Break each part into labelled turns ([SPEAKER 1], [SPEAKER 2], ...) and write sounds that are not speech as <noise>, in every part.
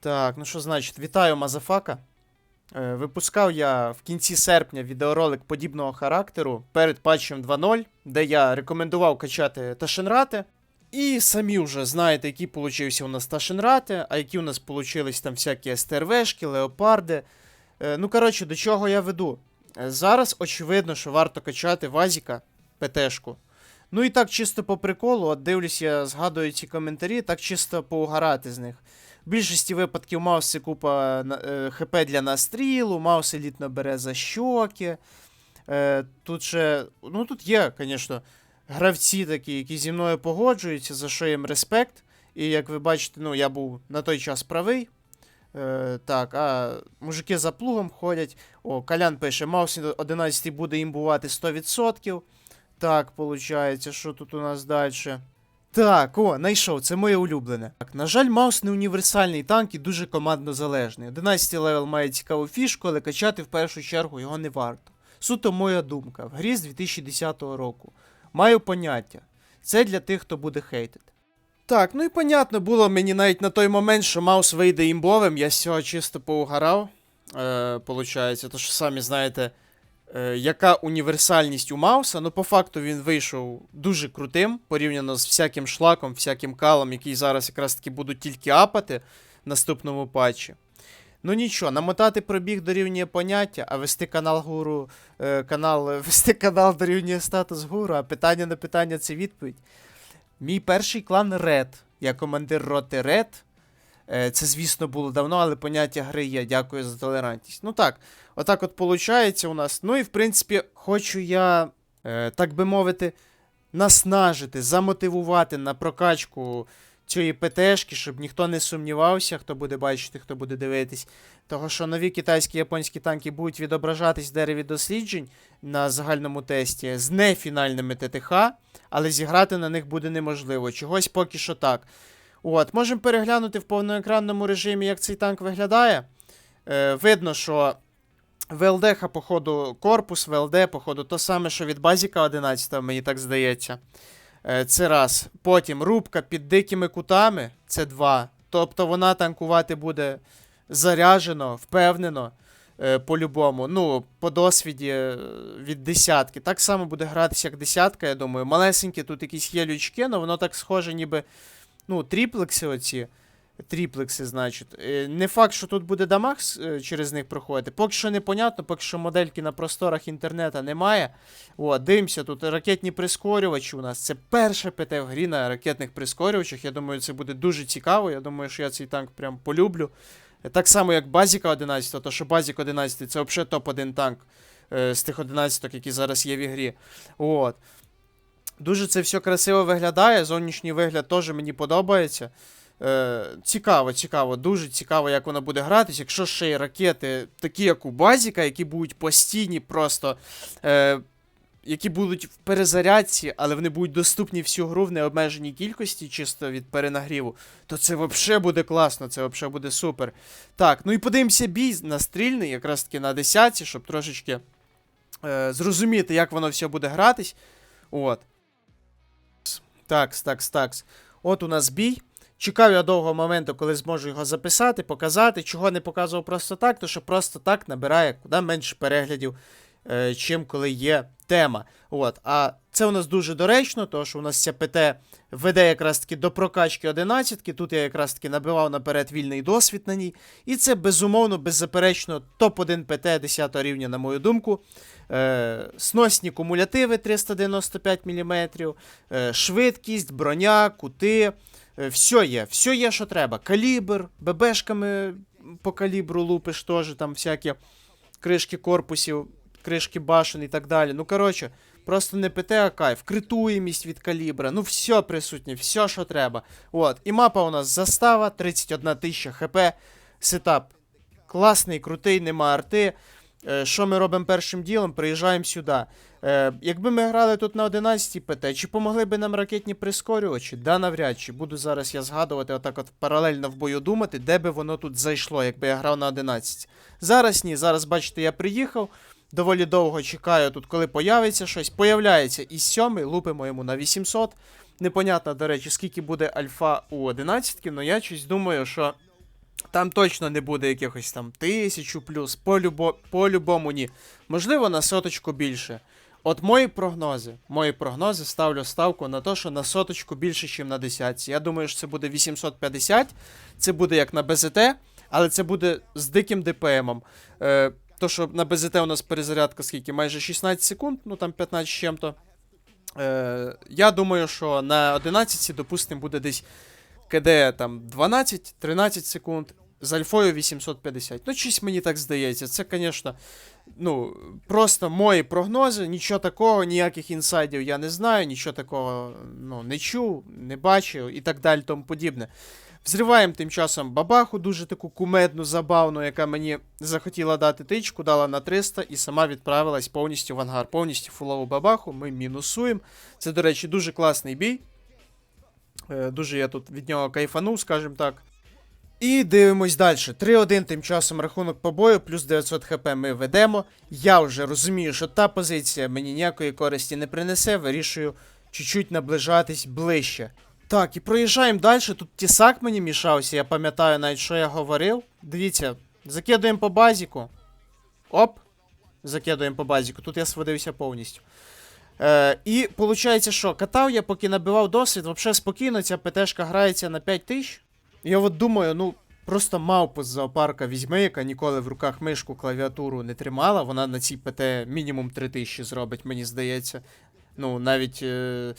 [SPEAKER 1] Так, ну що значить, вітаю Мазафака. Е, Випускав я в кінці серпня відеоролик подібного характеру перед патчем 2.0, де я рекомендував качати Ташенрати. І самі вже знаєте, які получився у нас Ташенрати, а які у нас получились там всякі СТРВшки, леопарди. Е, Ну, коротше, до чого я веду. Е, Зараз очевидно, що варто качати Вазіка ПТшку. Ну і так чисто по приколу, от дивлюсь, я згадую ці коментарі, так чисто поугарати з них. В більшості випадків маус це купа е, ХП для настрілу, маус елітно бере за щоки. Е, тут ще, ну тут є, звісно, гравці такі, які зі мною погоджуються, за що їм респект. І як ви бачите, ну я був на той час правий. Е, так, а мужики за плугом ходять. О, Колян пише, маус 11 буде імбувати 100%. Так, виходить, що тут у нас далі? Так, о, знайшов, це моє улюблене. Так, на жаль, Маус не універсальний танк і дуже командно залежний. 11 левел має цікаву фішку, але качати в першу чергу його не варто. Суто моя думка. В грі з 2010 року. Маю поняття. Це для тих, хто буде хейтити. Так, ну і понятно було мені навіть на той момент, що Маус вийде імбовим, я з цього чисто поугарав. Е, получається, то що самі знаєте, е, яка універсальність у Мауса. Ну, по факту він вийшов дуже крутим, порівняно з всяким шлаком, всяким калом, який зараз якраз таки будуть тільки апати в наступному патчі. Ну нічого, намотати пробіг дорівнює поняття, а вести канал гуру, е, канал, е, <laughs> вести канал дорівнює статус гуру, а питання на питання це відповідь. Мій перший клан Red. Я командир роти Red. Е, Це, звісно, було давно, але поняття гри є. Дякую за толерантність. Ну так, отак от виходить у нас. Ну і в принципі, хочу я, е, так би мовити, наснажити, замотивувати на прокачку цієї ПТшки, щоб ніхто не сумнівався, хто буде бачити, хто буде дивитись. Того, що нові китайські японські танки будуть відображатись в дереві досліджень на загальному тесті з нефінальними ТТХ, але зіграти на них буде неможливо. Чогось поки що так. От, можемо переглянути в повноекранному режимі, як цей танк виглядає. Е, видно, що ВЛД, походу, корпус, ВЛД, походу, то саме, що від Базіка 11, мені так здається. Е, це раз. Потім рубка під дикими кутами, це два. Тобто вона танкувати буде заряжено, впевнено. е, По-любому, ну, по досвіді е, від десятки. Так само буде гратися, як десятка, я думаю. Малесенькі тут якісь є лючки, але воно так схоже, ніби. Ну, тріплекси оці. Тріплекси, значить. Е, Не факт, що тут буде дамаг е, через них проходити. Поки що непонятно, поки що модельки на просторах інтернету немає. О, дивимося, тут ракетні прискорювачі у нас. Це перше ПТ в грі на ракетних прискорювачах. Я думаю, це буде дуже цікаво. Я думаю, що я цей танк прям полюблю. Так само, як Базіка 11, то що Базік 11 це взагалі топ-1 танк е, з тих 11, які зараз є в ігрі. От. Дуже це все красиво виглядає. Зовнішній вигляд теж мені подобається. Е, цікаво, цікаво, дуже цікаво, як воно буде гратись. Якщо ще й ракети, такі як у Базіка, які будуть постійні, просто. Е, які будуть в перезарядці, але вони будуть доступні всю гру в необмеженій кількості, чисто від перенагріву, то це взагалі буде класно, це взагалі буде супер. Так, ну і подивимося бій на стрільний, якраз таки на 10, щоб трошечки е, зрозуміти, як воно все буде гратись. От. Такс, такс, такс. От у нас бій. Чекав я довго моменту, коли зможу його записати, показати. Чого не показував просто так, то що просто так набирає куди менше переглядів, чим коли є тема. От. А це у нас дуже доречно, тому що у нас ця ПТ веде якраз таки до прокачки 11. Тут я якраз таки набивав наперед вільний досвід на ній. І це безумовно, беззаперечно, топ-1 ПТ 10 рівня, на мою думку. Е, сносні кумулятиви 395 мм, е, швидкість, броня, кути. Е, Все є, все є, що треба. Калібр, ББшками по калібру лупиш теж, там всякі кришки корпусів, кришки башен і так далі. Ну, коротше, просто не ПТ, а кайф. Критуємість від калібра. Ну, все присутнє, все, що треба. От. І мапа у нас застава, 31 тисяча хп. Сетап класний, крутий, нема арти. Е, Що ми робимо першим ділом? Приїжджаємо сюди. Е, якби ми грали тут на 11 ПТ, чи помогли би нам ракетні прискорювачі? Да, навряд чи. Буду зараз я згадувати, отак от паралельно в бою думати, де би воно тут зайшло, якби я грав на 11. Зараз ні, зараз, бачите, я приїхав. Доволі довго чекаю тут, коли появиться щось. Появляється і 7, лупимо йому на 800. Непонятно, до речі, скільки буде альфа у 11, але я щось думаю, що Там точно не буде якихось там тисячу плюс, по-любо, по-любому ні. Можливо, на соточку більше. От мої прогнози, мої прогнози ставлю ставку на те, що на соточку більше, ніж на десятці. Я думаю, що це буде 850, це буде як на БЗТ, але це буде з диким ДПМом. Е, то, що на БЗТ у нас перезарядка скільки? Майже 16 секунд, ну там 15 з чим-то. Е, я думаю, що на 11, допустимо, буде десь КД там 12-13 секунд, з альфою 850. Ну, щось мені так здається. Це, звісно, ну, просто мої прогнози, нічого такого, ніяких інсайдів я не знаю, нічого такого ну, не чув, не бачив і так далі, тому подібне. Взриваємо тим часом бабаху, дуже таку кумедну, забавну, яка мені захотіла дати тичку, дала на 300 і сама відправилась повністю в ангар. Повністю фулову бабаху. Ми мінусуємо. Це, до речі, дуже класний бій. Е, Дуже я тут від нього кайфанув, скажімо так. І дивимось далі. 3-1 тим часом рахунок по бою, плюс 900 хп ми ведемо. Я вже розумію, що та позиція мені ніякої користі не принесе, вирішую чуть-чуть наближатись ближче. Так, і проїжджаємо далі. Тут тісак мені мішався, я пам'ятаю навіть, що я говорив. Дивіться, закидуємо по базіку. Оп. Закидуємо по базіку. Тут я сводився повністю. Е, і виходить, що катав я, поки набивав досвід, взагалі спокійно ця ПТшка грається на 5 тисяч. Я от думаю, ну, просто мавпу з зоопарка візьми, яка ніколи в руках мишку, клавіатуру не тримала, вона на цій ПТ мінімум 3 тисячі зробить, мені здається. Ну, навіть е,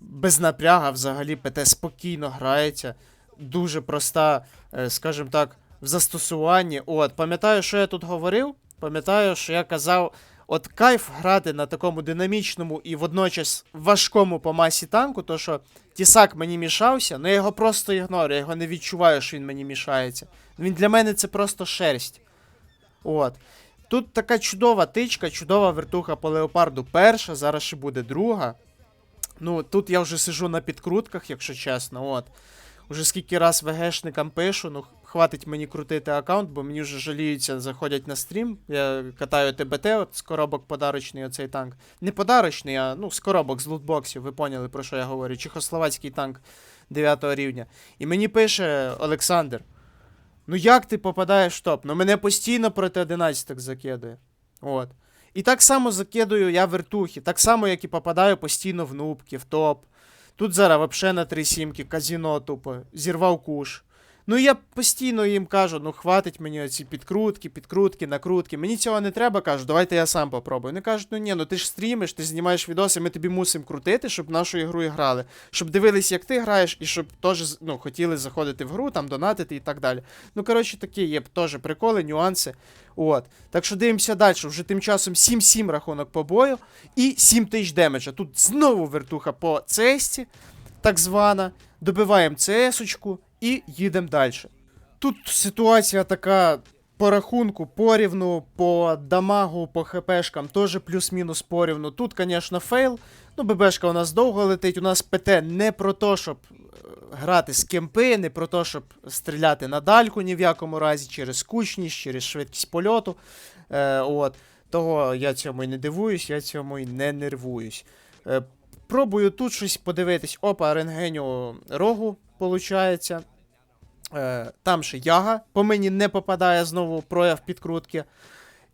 [SPEAKER 1] без напряга взагалі ПТ спокійно грається. Дуже проста, е, скажімо так, в застосуванні. От, пам'ятаю, що я тут говорив. Пам'ятаю, що я казав, от кайф грати на такому динамічному і водночас важкому по масі танку, то що тісак мені мішався, ну я його просто ігнорю, я його не відчуваю, що він мені мішається. Він для мене це просто шерсть. От. Тут така чудова тичка, чудова вертуха по леопарду перша, зараз ще буде друга. Ну, тут я вже сижу на підкрутках, якщо чесно. От. Уже скільки раз ВГшникам пишу, ну хватить мені крутити аккаунт, бо мені вже жаліються, заходять на стрім. Я катаю ТБТ, от з коробок подарочний оцей танк. Не подарочний, а ну, з коробок, з лутбоксів, ви поняли, про що я говорю. Чехословацький танк 9 рівня. І мені пише Олександр. Ну як ти попадаєш в топ? Ну мене постійно проти 11 закидує. От. І так само закидую я вертухи, так само, як і попадаю постійно в нубки, в топ. Тут зараз вообще на три сімки, казіно тупо, зірвав куш. Ну я постійно їм кажу, ну хватить мені оці підкрутки, підкрутки, накрутки. Мені цього не треба, кажу, давайте я сам попробую. Вони кажуть, ну ні, ну ти ж стрімиш, ти знімаєш відоси, ми тобі мусимо крутити, щоб нашу ігру і грали. Щоб дивились, як ти граєш, і щоб теж ну, хотіли заходити в гру, там донатити і так далі. Ну, коротше, такі є теж приколи, нюанси. От. Так що дивимося далі. Вже тим часом 7-7 рахунок по бою і 7 тисяч демеджа. Тут знову вертуха по цесті, так звана. Добиваємо ЦС-очку і їдемо далі. Тут ситуація така по рахунку порівну, по дамагу, по хпшкам теж плюс-мінус порівну. Тут, звісно, фейл. Ну, ББшка у нас довго летить. У нас ПТ не про те, щоб е, грати з кемпи, не про те, щоб стріляти на дальку ні в якому разі, через кучність, через швидкість польоту. Е, от. Того я цьому і не дивуюсь, я цьому і не нервуюсь. Е, пробую тут щось подивитись. Опа, рентгеню рогу, виходить. Е, там ще яга, по мені не попадає знову прояв підкрутки.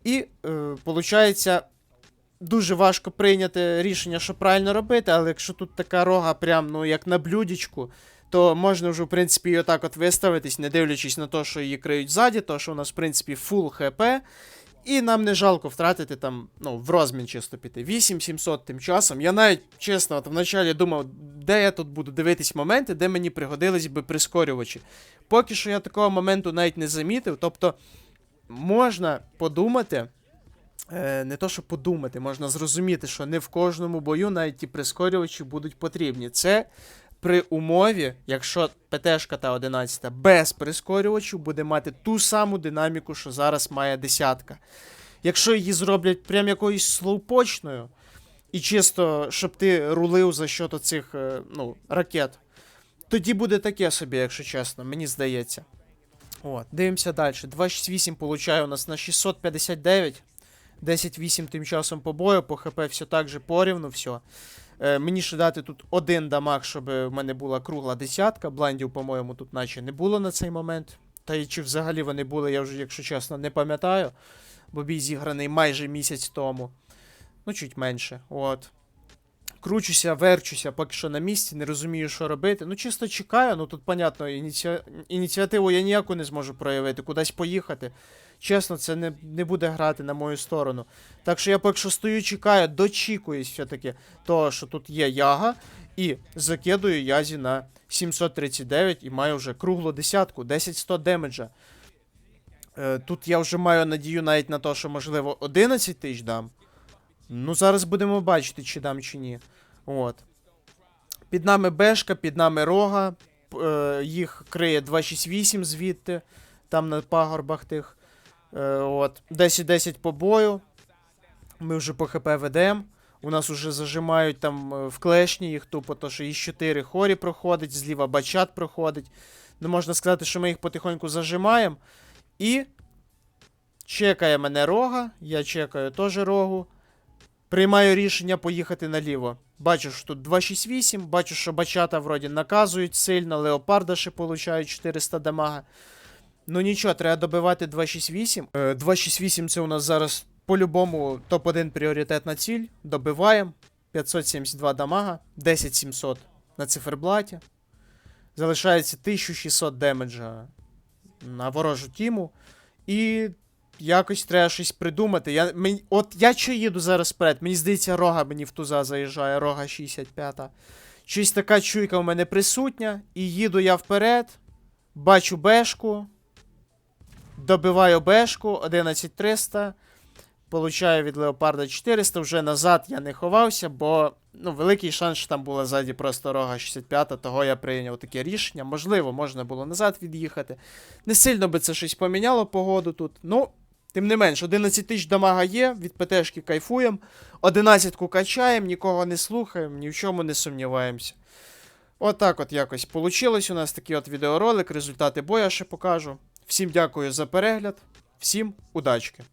[SPEAKER 1] І, е, дуже важко прийняти рішення, що правильно робити, але якщо тут така рога, прям, ну, як на блюдечку, то можна вже, в принципі, і отак от виставитись, не дивлячись на те, що її криють ззаді, то що у нас, в принципі, фул хп. І нам не жалко втратити там, ну, в розмін чисто піти. 8700 тим часом. Я навіть, чесно, от вначалі думав, де я тут буду дивитись моменти, де мені пригодились би прискорювачі. Поки що я такого моменту навіть не замітив. Тобто, можна подумати. Е, не то, що подумати, можна зрозуміти, що не в кожному бою навіть ті прискорювачі будуть потрібні. Це при умові, якщо ПТшка та 11 без прискорювачів буде мати ту саму динаміку, що зараз має десятка. Якщо її зроблять прям якоюсь слоупочною, і чисто, щоб ти рулив за счет оцих е, ну, ракет, тоді буде таке собі, якщо чесно, мені здається. От, дивимося далі. 268 получаю у нас на 659. 10-8 тим часом по бою, по ХП все так же порівну, все. Е, мені ще дати тут один дамаг, щоб в мене була кругла десятка. Блайндів, по-моєму, тут наче не було на цей момент. Та й чи взагалі вони були, я вже, якщо чесно, не пам'ятаю. Бо бій зіграний майже місяць тому. Ну, чуть менше. От. Кручуся, верчуся, поки що на місці, не розумію, що робити. Ну, чисто чекаю, ну тут, понятно, ініці... ініціативу я ніяку не зможу проявити, кудись поїхати. Чесно, це не, не буде грати на мою сторону. Так що я поки що стою, чекаю, дочікуюсь все-таки того, що тут є яга, і закидую язі на 739 і маю вже круглу десятку, 10-100 демеджа. Е, тут я вже маю надію навіть на те, що, можливо, 11 тисяч дам. Ну, зараз будемо бачити, чи дам, чи ні. От. Під нами бешка, під нами рога. Е, їх криє 268 звідти, там на пагорбах тих. Е, от. 10-10 по бою. Ми вже по ХП ведемо. У нас уже зажимають там е, в клешні їх тупо, то що із 4 хорі проходить, зліва бачат проходить. Ну, можна сказати, що ми їх потихоньку зажимаємо. І чекає мене рога, я чекаю теж рогу. Приймаю рішення поїхати наліво. Бачу, що тут 268, бачу, що бачата вроді наказують сильно, леопарда ще получають 400 дамага. Ну нічого, треба добивати 268. Е, 268 це у нас зараз по-любому топ-1 пріоритетна ціль. Добиваємо. 572 дамага, 10700 на циферблаті. Залишається 1600 демеджа на ворожу тіму. І якось треба щось придумати. Я, мені, от я що їду зараз вперед? Мені здається, рога мені в туза заїжджає, рога 65. Щось така чуйка у мене присутня. І їду я вперед. Бачу бешку. Добиваю бешку 11300. Получаю від Леопарда 400. Вже назад я не ховався, бо ну, великий шанс, що там була ззаді просто рога 65, того я прийняв таке рішення. Можливо, можна було назад від'їхати. Не сильно би це щось поміняло погоду тут. Ну, тим не менш, 11 тисяч дамага є, від ПТшки кайфуємо. 11-ку качаємо, нікого не слухаємо, ні в чому не сумніваємося. Отак от якось получилось у нас такий от відеоролик, результати бою ще покажу. Всім дякую за перегляд, всім удачки!